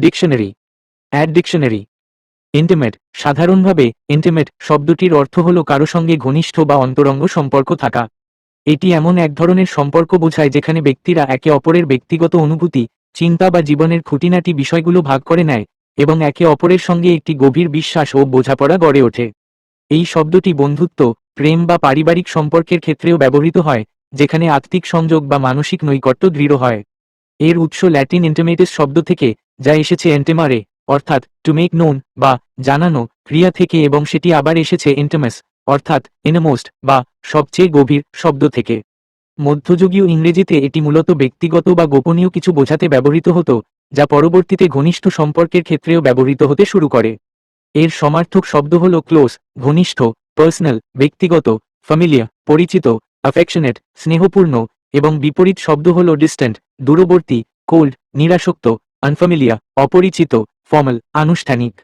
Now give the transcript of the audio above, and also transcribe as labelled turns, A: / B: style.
A: Dictionary add dictionary intimate সাধারণভাবে intimate শব্দটির অর্থ হল কারও সঙ্গে ঘনিষ্ঠ বা অন্তরঙ্গ সম্পর্ক থাকা। এটি এমন এক ধরনের সম্পর্ক বোঝায় যেখানে ব্যক্তিরা একে অপরের ব্যক্তিগত অনুভূতি, চিন্তা বা জীবনের খুঁটিনাটি বিষয়গুলো ভাগ করে নেয় এবং একে অপরের সঙ্গে একটি গভীর বিশ্বাস ও বোঝাপড়া গড়ে ওঠে। এই শব্দটি বন্ধুত্ব, প্রেম বা পারিবারিক সম্পর্কের ক্ষেত্রেও ব্যবহৃত হয়, যেখানে আত্মিক সংযোগ বা মানসিক নৈকট্য দৃঢ় হয়। এর উৎস ল্যাটিন ইন্টিমেটিস শব্দ থেকে যা এসেছে এন্টেমারে, অর্থাৎ টু মেক নোন বা জানানো ক্রিয়া থেকে এবং সেটি আবার এসেছে ইন্টামাস অর্থাৎ ইনমোস্ট বা সবচেয়ে গভীর শব্দ থেকে। মধ্যযুগীয় ইংরেজিতে এটি মূলত ব্যক্তিগত বা গোপনীয় কিছু বোঝাতে ব্যবহৃত হতো, যা পরবর্তীতে ঘনিষ্ঠ সম্পর্কের ক্ষেত্রেও ব্যবহৃত হতে শুরু করে। এর সমার্থক শব্দ হল ক্লোজ ঘনিষ্ঠ পার্সোনাল ব্যক্তিগত ফ্যামিলিয়া পরিচিত অ্যাফেকশনেট স্নেহপূর্ণ এবং বিপরীত শব্দ হল ডিস্ট্যান্ট দূরবর্তী কোল্ড নিরাসক্ত আনফ্যামিলিয়া অপরিচিত ফর্মাল আনুষ্ঠানিক।